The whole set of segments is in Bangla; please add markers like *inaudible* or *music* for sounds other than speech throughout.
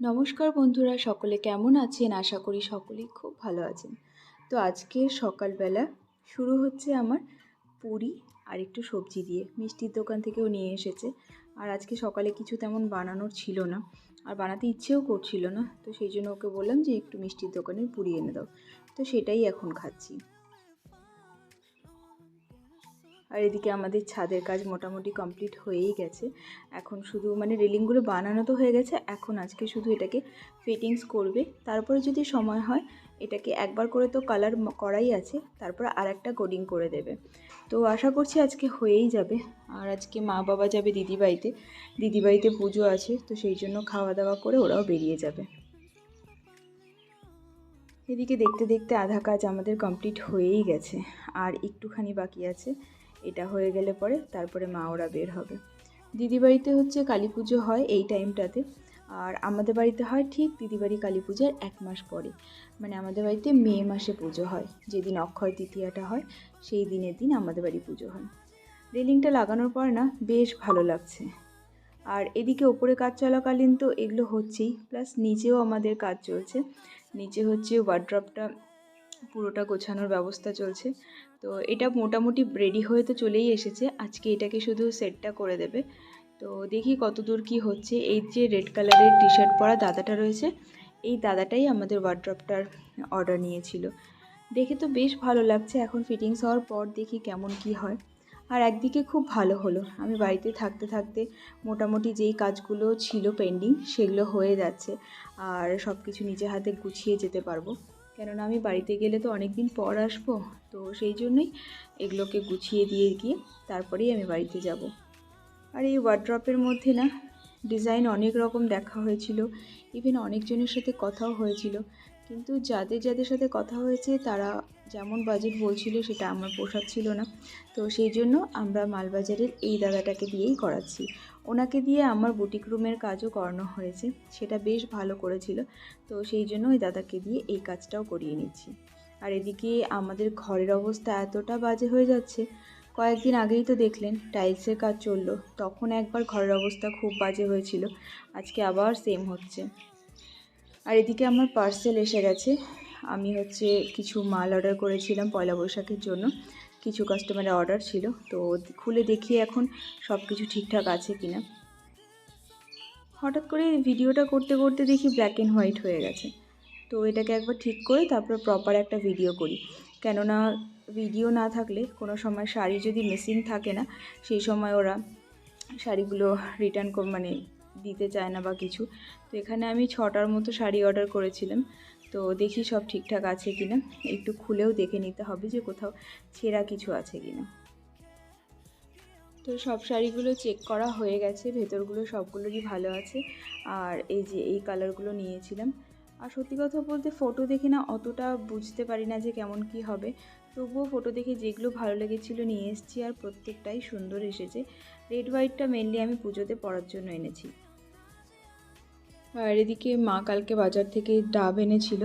নমস্কার বন্ধুরা, সকলে কেমন আছেন? আশা করি সকলেই খুব ভালো আছেন। তো আজকে সকালবেলা শুরু হচ্ছে আমার পুরি আর একটু সবজি দিয়ে। মিষ্টির দোকান থেকেও নিয়ে এসেছে। আর আজকে সকালে কিছু তেমন বানানোর ছিল না। আর বানাতে ইচ্ছেও করছিল না। তো সেই জন্য ওকে বললাম যে একটু মিষ্টির দোকানের পুরি এনে দাও। তো সেটাই এখন খাচ্ছি। আর এদিকে আমাদের ছাদের কাজ মোটামুটি কমপ্লিট হয়েই গেছে। এখন শুধু মানে রেলিংগুলো বানানো তো হয়ে গেছে, এখন আজকে শুধু এটাকে ফিটিংস করবে। তারপরে যদি সময় হয়, এটাকে একবার করে তো কালার করাই আছে, তারপর আর একটা কোডিং করে দেবে। তো আশা করছি আজকে হয়েই যাবে। আর আজকে মা বাবা যাবে দিদিবাড়িতে দিদিবাড়িতে পুজো আছে, তো সেই জন্য খাওয়া দাওয়া করে ওরাও বেরিয়ে যাবে। এদিকে দেখতে দেখতে আধা কাজ আমাদের কমপ্লিট হয়েই গেছে, আর একটুখানি বাকি আছে। এটা হয়ে গেলে পরে তারপরে মা ওরা বের হবে। দিদি বাড়িতে হচ্ছে কালী পুজো হয় এই টাইমটাতে। আর আমাদের বাড়িতে হয় ঠিক দিদিবাড়ি কালী পূজার এক মাস পরে। মানে আমাদের বাড়িতে মে মাসে পুজো হয়, যেদিন অক্ষয় তৃতীয়াটা হয়, সেই দিনের দিন আমাদের বাড়ি পুজো হয়। রেলিংটা লাগানোর পর না বেশ ভালো লাগছে। আর এদিকে ওপরে কাজ চলাকালীন তো এগুলো হচ্ছেই, প্লাস নিচেও আমাদের কাজ চলছে। নিচে হচ্ছে ওয়ার্ড্রপটা পুরোটা গোছানোর ব্যবস্থা চলছে। তো এটা মোটামুটি রেডি হয়ে তো চলেই এসেছে। আজকে এটাকে শুধু সেটটা করে দেবে। তো দেখি কত দূর কী হচ্ছে। এই যে রেড কালারের টি শার্ট পরা দাদাটা রয়েছে, এই দাদাটাই আমাদের ওয়ার্ড্রপটার অর্ডার নিয়েছিল। দেখে তো বেশ ভালো লাগছে। এখন ফিটিংস হওয়ার পর দেখি কেমন কি হয়। আর একদিকে খুব ভালো হলো। আমি বাড়িতে থাকতে থাকতে মোটামুটি যেই কাজগুলো ছিল পেন্ডিং সেগুলো হয়ে যাচ্ছে। আর সব কিছু নিজে হাতে গুছিয়ে যেতে পারব। কেননা আমি বাড়িতে গেলে তো অনেক দিন পর আসব, তো সেই জন্যই এগুলোকে গুছিয়ে দিয়ে গিয়ে তারপরেই আমি বাড়িতে যাব। আর এই ওয়ার্ড্রপের মধ্যে না ডিজাইন অনেক রকম দেখা হয়েছিল ইভেন অনেকজনের সাথে কথাও হয়েছিল। কিন্তু যাদের যাদের সাথে কথা হয়েছে, তারা যেমন বাজেট বলছিল, সেটা আমার পোশাক ছিল না। তো সেই জন্য আমরা মালবাজারের এই দাদাটাকে দিয়েই করাচ্ছি। ওনাকে দিয়ে আমার বুটিক রুমের কাজও করানো হয়েছে। সেটা বেশ ভালো করেছিল। তো সেই জন্য ওই দাদাকে দিয়ে এই কাজটাও করিয়ে নিচ্ছি। আর এদিকে আমাদের ঘরের অবস্থা এতটা বাজে হয়ে যাচ্ছে, কয়েকদিন আগেই তো দেখলেন টাইলসের কাজ চলল, তখন একবার ঘরের অবস্থা খুব বাজে হয়েছিল, আজকে আবার সেম হচ্ছে। আর এদিকে আমার পার্সেল এসে গেছে, আমি হচ্ছে কিছু মাল অর্ডার করেছিলাম পয়লা বৈশাখের জন্য। কিছু কাস্টমারের অর্ডার ছিল। তো খুলে দেখি এখন সব কিছু ঠিকঠাক আছে কি না হঠাৎ করে ভিডিওটা করতে করতে দেখি ব্ল্যাক অ্যান্ড হোয়াইট হয়ে গেছে। তো এটাকে একবার ঠিক করে তারপর প্রপার একটা ভিডিও করি। কেননা ভিডিও না থাকলে কোনো সময় শাড়ি যদি মিসিং থাকে না, সেই সময় ওরা শাড়িগুলো রিটার্ন মানে দিতে চায় না বা কিছু। তো এখানে আমি ছটার মতো শাড়ি অর্ডার করেছিলাম। তো দেখি সব ঠিকঠাক আছে কি না একটু খুলেও দেখে নিতে হবে যে কোথাও ছেঁড়া কিছু আছে কি না তো সব শাড়িগুলো চেক করা হয়ে গেছে, ভেতরগুলো সবগুলোরই ভালো আছে। আর এই যে এই কালারগুলো নিয়েছিলাম। আর সত্যি কথা বলতে ফটো দেখে না অতটা বুঝতে পারি না যে কেমন কি হবে। তবুও ফটো দেখে যেগুলো ভালো লেগেছিলো নিয়ে এসেছি আর প্রত্যেকটাই সুন্দর এসেছে। রেড হোয়াইটটা মেনলি আমি পুজোতে পরার জন্য এনেছি। আর এদিকে মা কালকে বাজার থেকে ডাব এনেছিল।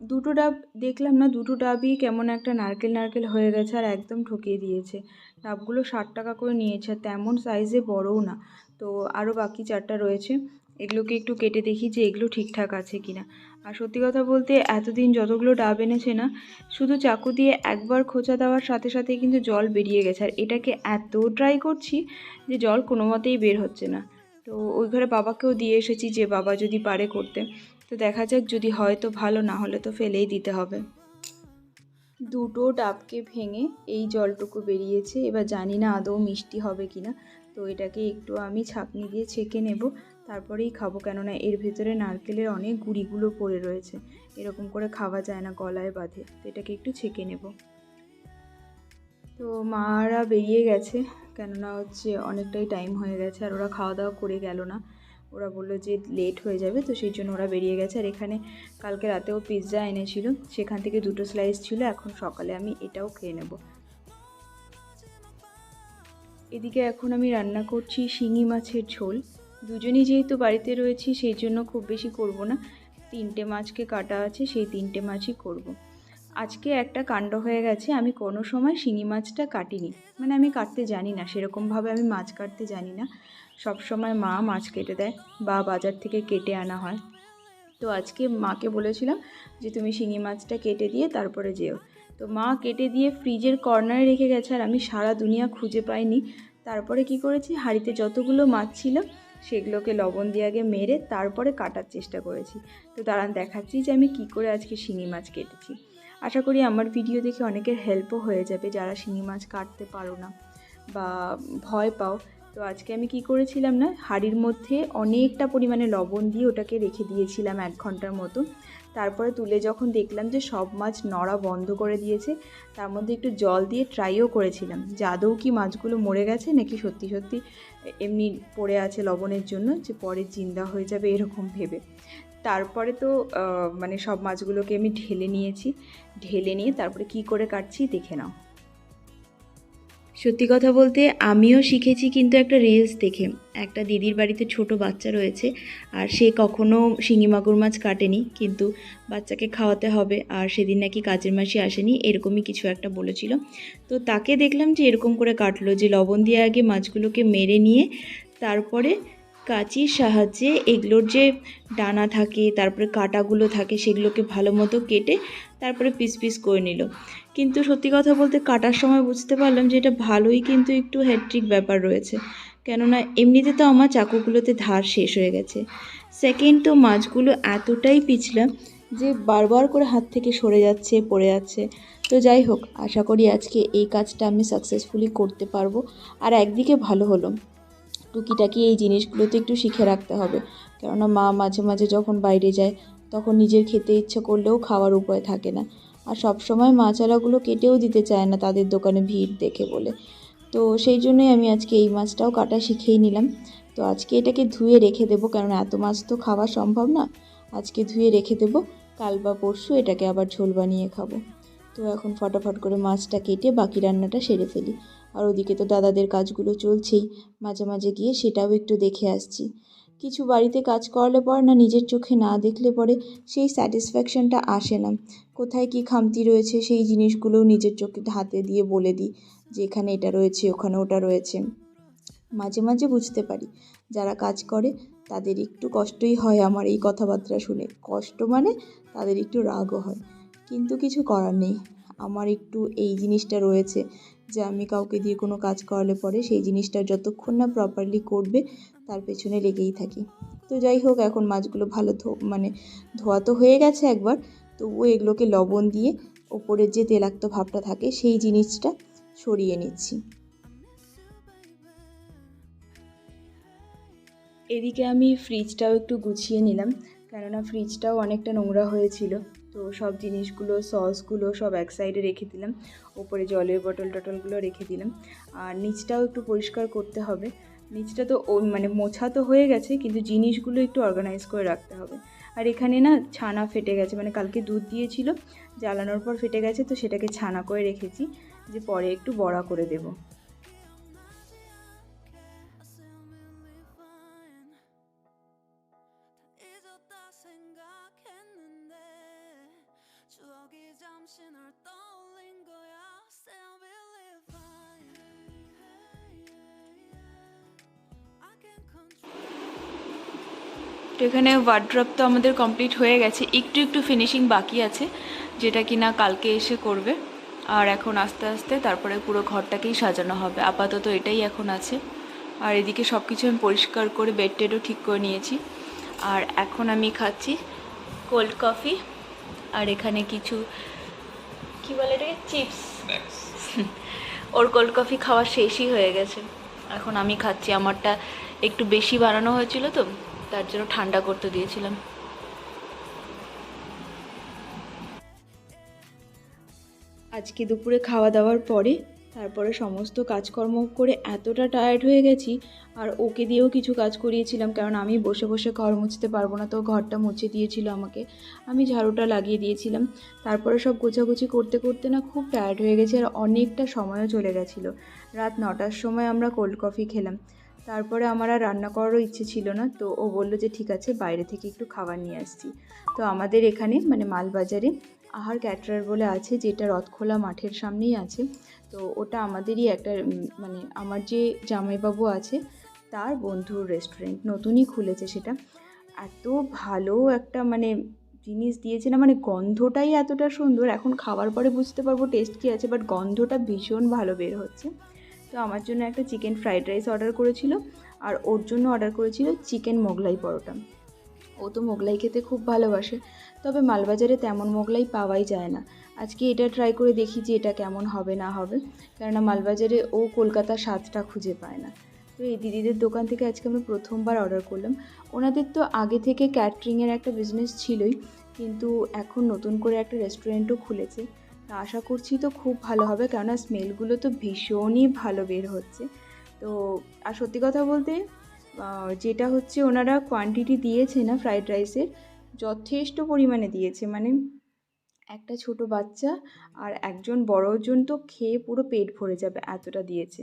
দুটো ডাব দেখলাম না, দুটো ডাবই কেমন একটা নারকেল নারকেল হয়ে গেছে আর একদম ঠকিয়ে দিয়েছে। ডাবগুলো ষাট টাকা করে নিয়েছে তেমন সাইজে বড়ও না। তো আরও বাকি চারটা রয়েছে, এগুলোকে একটু কেটে দেখি যে এগুলো ঠিকঠাক আছে কি না আর সত্যি কথা বলতে এতদিন যতগুলো ডাব এনেছে না, শুধু চাকু দিয়ে একবার খোঁচা দেওয়ার সাথে সাথে কিন্তু জল বেরিয়ে গেছে। আর এটাকে এত ট্রাই করছি যে জল কোনো মতেই বের হচ্ছে না। তো ওই ঘরে বাবাকেও দিয়ে এসেছি যে বাবা যদি পারে করতে। তো দেখা যাক যদি হয় তো ভালো, না হলে তো ফেলেই দিতে হবে। দুটো ডাবকে ভেঙে এই জলটুকু বেরিয়েছে। এবার জানি না আদৌ মিষ্টি হবে কি না তো এটাকে একটু আমি ছাঁকনি দিয়ে ছেঁকে নেব। তারপরেই খাব। কেননা এর ভেতরে নারকেলের অনেক গুঁড়িগুলো পড়ে রয়েছে। এরকম করে খাওয়া যায় না, গলায় বাঁধে। তো এটাকে একটু ছেঁকে নেব। তো মারা বেরিয়ে গেছে। কেননা হচ্ছে অনেকটাই টাইম হয়ে গেছে আর ওরা খাওয়া দাওয়া করে গেল না। ওরা বলল যে লেট হয়ে যাবে, তো সেই জন্য ওরা বেরিয়ে গেছে। আর এখানে কালকে রাতেও পিৎজা এনেছিল, সেখান থেকে দুটো স্লাইস ছিল, এখন সকালে আমি এটাও খেয়ে নেব। এদিকে এখন আমি রান্না করছি শিঙি মাছের ঝোল। দুজনই যেহেতু বাড়িতে রয়েছি, সেই জন্য খুব বেশি করব না। তিনটে মাছকে কাটা আছে, সেই তিনটে মাছই করব। আজকে একটা কাণ্ড হয়ে গেছে, আমি কোনো সময় শিঙি মাছটা কাটিনি। মানে আমি কাটতে জানি না, সেরকমভাবে আমি মাছ কাটতে জানি না। সব সময় মা মাছ কেটে দেয় বা বাজার থেকে কেটে আনা হয়। তো আজকে মাকে বলেছিলাম যে, তুমি শিঙি মাছটা কেটে দিয়ে তারপরে যেও। তো মা কেটে দিয়ে ফ্রিজের কর্নারে রেখে গেছে আর আমি সারা দুনিয়া খুঁজে পাইনি। তারপরে কি করেছি? হাঁড়িতে যতগুলো মাছ ছিল, সেগুলোকে লবণ দিয়ে আগে মেরে তারপরে কাটার চেষ্টা করেছি। তো দাঁড়ান দেখাচ্ছি যে আমি কি করে আজকে শিঙি মাছ কেটেছি। আশা করি আমার ভিডিও দেখে অনেকের হেল্পও হয়ে যাবে যারা শিঙি মাছ কাটতে পারো না বা ভয় পাও। তো আজকে আমি কি করেছিলাম না, হাঁড়ির মধ্যে অনেকটা পরিমাণে লবণ দিয়ে ওটাকে রেখে দিয়েছিলাম এক ঘণ্টার মতো। তারপরে তুলে যখন দেখলাম যে সব মাছ নড়া বন্ধ করে দিয়েছে, তার মধ্যে একটু জল দিয়ে ট্রাইও করেছিলাম। যে আদৌ কি মাছগুলো মরে গেছে নাকি সত্যি সত্যি এমনি পড়ে আছে লবণের জন্য যে পরে জিন্দা হয়ে যাবে এরকম ভেবে। তারপরে তো মানে সব মাছগুলোকে আমি ঢেলে নিয়েছি। ঢেলে নিয়ে তারপরে কি করে কাটছি দেখে নাও। সত্যি কথা বলতে আমিও শিখেছি কিন্তু একটা রিলস দেখে। একটা দিদির বাড়িতে ছোট বাচ্চা রয়েছে আর সে কখনো শিঙি মাগুর মাছ কাটেনি কিন্তু বাচ্চাকে খাওয়াতে হবে আর সেদিন নাকি কাজের মাসি আসেনি এরকমই কিছু একটা বলেছিল। তো তাকে দেখলাম যে এরকম করে কাটলো যে লবণ দিয়ে আগে মাছগুলোকে মেরে নিয়ে তারপরে কাঁচির সাহায্যে এগুলোর যে ডানা থাকে, তারপরে কাঁটাগুলো থাকে, সেগুলোকে ভালো মতো কেটে তারপরে পিস পিস করে নিল। কিন্তু সত্যি কথা বলতে কাটার সময় বুঝতে পারলাম যে এটা ভালোই কিন্তু একটু হ্যাট্রিক ব্যাপার রয়েছে। কেননা এমনিতে তো আমার চাকুগুলোতে ধার শেষ হয়ে গেছে। সেকেন্ড তো মাছগুলো এতটাই পিছলাম যে বারবার করে হাত থেকে সরে যাচ্ছে, পড়ে যাচ্ছে। তো যাই হোক, আশা করি আজকে এই কাজটা আমি সাকসেসফুলি করতে পারব। আর একদিকে ভালো হলো। টুকিটাকি এই জিনিসগুলো তো একটু শিখে রাখতে হবে। কেননা মা মাঝে মাঝে যখন বাইরে যায়, তখন নিজের খেতে ইচ্ছে করলেও খাওয়ার উপায় থাকে না। আর সব সময় মাছালাগুলো কেটেও দিতে চায় না তাদের দোকানে ভিড় দেখে বলে। তো সেই জন্যই আমি আজকে এই মাছটাও কাটা শিখেই নিলাম। তো আজকে এটাকে ধুয়ে রেখে দেবো, কেননা এত মাছ তো খাওয়া সম্ভব না। আজকে ধুয়ে রেখে দেবো, কাল বা পরশু এটাকে আবার ঝোল বানিয়ে খাব। তো এখন ফটাফট করে মাছটা কেটে বাকি রান্নাটা সেরে ফেলি। আর ওদিকে তো দাদাদের কাজগুলো চলছেই, মাঝে মাঝে গিয়ে সেটাও একটু দেখে আসছি। কিছু বাড়িতে কাজ করালে পরে না নিজের চোখে না দেখলে পরে সেই স্যাটিসফ্যাকশনটা আসে না। কোথায় কি খামতি রয়েছে সেই জিনিসগুলোও নিজের চোখে হাতে দিয়ে বলে দিই, যে এখানে এটা রয়েছে, ওখানে ওটা রয়েছে। মাঝে মাঝে বুঝতে পারি, যারা কাজ করে তাদের একটু কষ্টই হয় আমার এই কথাবার্তা শুনে। কষ্ট মানে তাদের একটু রাগও হয়। কিন্তু কিছু করার নেই। আমার একটু এই জিনিসটা রয়েছে যে আমি কাউকে দিয়ে কোনো কাজ করালে পরে সেই জিনিসটা যতক্ষণ না প্রপারলি করবে, তার পেছনে লেগেই থাকি। তো যাই হোক, এখন মাছগুলো ভালো ধো মানে ধোয়া তো হয়ে গেছে একবার, তবুও এগুলোকে লবণ দিয়ে ওপরের যে তেলাক্ত ভাবটা থাকে সেই জিনিসটা সরিয়ে নিচ্ছি। এদিকে আমি ফ্রিজটাও একটু গুছিয়ে নিলাম, কেননা ফ্রিজটাও অনেকটা নোংরা হয়েছিল। তো সব জিনিসগুলো, সসগুলো সব এক সাইডে রেখে দিলাম। ওপরে জলের বটল টটলগুলো রেখে দিলাম। আর নিচটাও একটু পরিষ্কার করতে হবে। নিচটা তো মানে মোছা তো হয়ে গেছে, কিন্তু জিনিসগুলো একটু অর্গানাইজ করে রাখতে হবে। আর এখানে না ছানা ফেটে গেছে মানে কালকে দুধ দিয়েছিল, জ্বালানোর পর ফেটে গেছে, তো সেটাকে ছানা করে রেখেছি, যে পরে একটু বড়া করে দেবো। এখানে ওয়ার্ড্রপ তো আমাদের কমপ্লিট হয়ে গেছে। একটু একটু ফিনিশিং বাকি আছে যেটা কিনা কালকে এসে করবে। আর এখন আস্তে আস্তে তারপরে পুরো ঘরটাকেই সাজানো হবে। আপাতত এটাই এখন আছে। আর এদিকে সব কিছু আমি পরিষ্কার করে বেড টেডও ঠিক করে নিয়েছি। আর এখন আমি খাচ্ছি কোল্ড কফি আর এখানে কিছু কি বলে এটাকে? চিপস *laughs* ওর কোল্ড কফি খাওয়া শেষই হয়ে গেছে। এখন আমি খাচ্ছি। আমারটা একটু বেশি বানানো হয়েছিল তো তার জন্য ঠান্ডা করতে দিয়েছিলাম। আজকে দুপুরে খাওয়া দাওয়ার পরে তারপরে সমস্ত কাজকর্ম করে এতটা টায়ার্ড হয়ে গেছি, আর ওকে দিয়েও কিছু কাজ করিয়েছিলাম, কারণ আমি বসে বসে ঘর মুছতে পারব না, তো ঘরটা মুছে দিয়েছিল আমাকে। আমি ঝাড়ুটা লাগিয়ে দিয়েছিলাম। তারপরে সব গোছাগুছি করতে করতে না খুব টায়ার্ড হয়ে গেছে, আর অনেকটা সময়ও চলে গেছিল। রাত নটার সময় আমরা কোল্ড কফি খেলাম। তারপরে আমার আর রান্না করারও ইচ্ছে ছিল না, তো ও বলল যে ঠিক আছে, বাইরে থেকে একটু খাবার নিয়ে আসছি। তো আমাদের এখানে মানে মালবাজারে আহার ক্যাটারার বলে আছে, যেটা রথখোলা মাঠের সামনেই আছে। তো ওটা আমাদেরই একটা মানে আমার যে জামাইবাবু আছে, তার বন্ধুর রেস্টুরেন্ট নতুনই খুলেছে সেটা। এত ভালো একটা মানে জিনিস দিয়েছে না মানে গন্ধটাই এতটা সুন্দর, এখন খাওয়ার পরে বুঝতে পারব টেস্ট কী আছে বাট গন্ধটা ভীষণ ভালো বের হচ্ছে। তো আমার জন্য একটা চিকেন ফ্রাইড রাইস অর্ডার করেছিল আর ওর জন্য অর্ডার করেছিল চিকেন মোগলাই পরোটা। ও তো মোগলাই খেতে খুব ভালোবাসে, তবে মালবাজারে তেমন মোগলাই পাওয়াই যায় না। আজকে এটা ট্রাই করে দেখি যে এটা কেমন হবে না হবে, কেননা মালবাজারে ও কলকাতার স্বাদটা খুঁজে পায় না। তো এই দিদিদের দোকান থেকে আজকে আমরা প্রথমবার অর্ডার করলাম। ওনাদের তো আগে থেকে ক্যাটারিংয়ের একটা বিজনেস ছিলই, কিন্তু এখন নতুন করে একটা রেস্টুরেন্টও খুলেছে। তা আশা করছি তো খুব ভালো হবে, কেননা স্মেলগুলো তো ভীষণই ভালো বের হচ্ছে। তো, আর সত্যি কথা বলতে যেটা হচ্ছে ওনারা কোয়ান্টিটি দিয়েছে না ফ্রাইড রাইসের যথেষ্ট পরিমাণে দিয়েছে। মানে একটা ছোট বাচ্চা আর একজন বড়জন তো খেয়ে পুরো পেট ভরে যাবে এতটা দিয়েছে।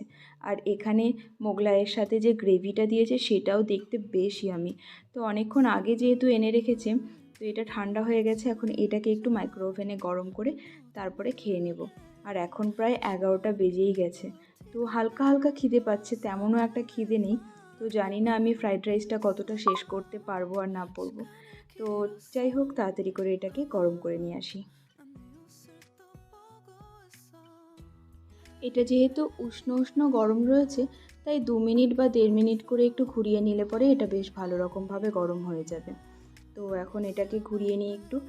আর এখানে মোগলাইয়ের সাথে যে গ্রেভিটা দিয়েছে সেটাও দেখতে বেশ ইয়ামি তো অনেকক্ষণ আগে যেহেতু এনে রেখেছে, তো এটা ঠান্ডা হয়ে গেছে, এখন এটাকে একটু মাইক্রো ওভেনে গরম করে তারপরে খেয়ে নেব। আর এখন প্রায় এগারোটা বেজেই গেছে। তো হালকা হালকা খিদে পাচ্ছে, তেমনও একটা খিদে নেই। তো জানি না আমি ফ্রাইড রাইসটা কতটা শেষ করতে পারব আর না পারব। তো যাই হোক, তাড়াতাড়ি করে এটাকে গরম করে নিয়ে আসি। এটা যেহেতু উষ্ণ উষ্ণ গরম রয়েছে, তাই দু মিনিট বা দেড় মিনিট করে একটু ঘুরিয়ে নিলে পরে এটা বেশ ভালো রকমভাবে গরম হয়ে যাবে। তো এখন এটাকে ঘুরিয়ে নিয়ে একটু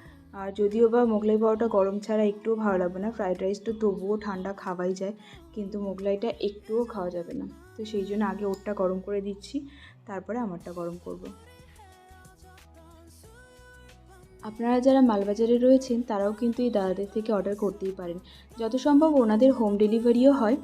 আর যদিও বা মোগলাই পাওয়াটা গরম ছাড়া একটুও ভালো লাগবে না ফ্রাইড রাইস তো তবুও ঠান্ডা খাওয়াই যায়, কিন্তু মোগলাইটা একটুও খাওয়া যাবে না। তো সেই জন্য আগে ওরটা গরম করে দিচ্ছি, তারপরে আমারটা গরম করব। আপনারা যারা মালবাজারে রয়েছেন, তারাও কিন্তু এই দাদাদের থেকে অর্ডার করতেই পারেন। যত সম্ভব ওনাদের হোম ডেলিভারিও হয়।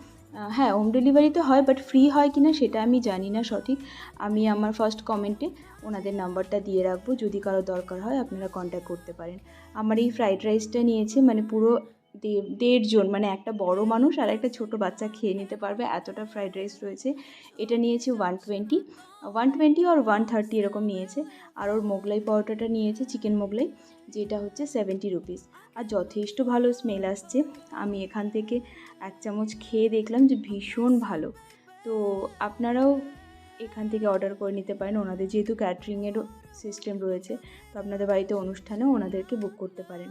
হ্যাঁ হোম ডেলিভারি তো হয় বাট ফ্রি হয় কি না সেটা আমি জানি না সঠিক। আমি আমার ফার্স্ট কমেন্টে ওনাদের নাম্বারটা দিয়ে রাখব, যদি কারও দরকার হয় আপনারা কন্ট্যাক্ট করতে পারেন। আমার এই ফ্রাইড রাইসটা নিয়েছে মানে পুরো দেড় দেড়জন মানে একটা বড় মানুষ আর একটা ছোট বাচ্চা খেয়ে নিতে পারবে, এতটা ফ্রাইড রাইস রয়েছে। এটা নিয়েছে ওয়ান টোয়েন্টি ওয়ান টোয়েন্টি আর ওয়ান থার্টি এরকম নিয়েছে। আর ওর মোগলাই পাউডারটা নিয়েছে চিকেন মোগলাই, যেটা হচ্ছে সেভেন্টি রুপিস আর যথেষ্ট ভালো স্মেল আসছে। আমি এখান থেকে এক চামচ খেয়ে দেখলাম যে ভীষণ ভালো। তো আপনারাও এখান থেকে অর্ডার করে নিতে পারেন। ওনাদের যেহেতু ক্যাটারিংয়েরও সিস্টেম রয়েছে, তো আপনাদের বাড়িতে অনুষ্ঠানেও ওনাদেরকে বুক করতে পারেন।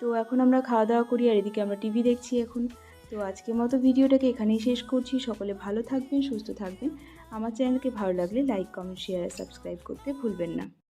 তো এখন আমরা খাওয়া দাওয়া করি আর এদিকে আমরা টিভি দেখছি এখন। তো আজকের মতো ভিডিওটাকে এখানেই শেষ করছি। সকলে ভালো থাকবেন, সুস্থ থাকবেন। আমার চ্যানেলকে ভালো লাগলে লাইক কমেন্ট শেয়ার আর সাবস্ক্রাইব করতে ভুলবেন না।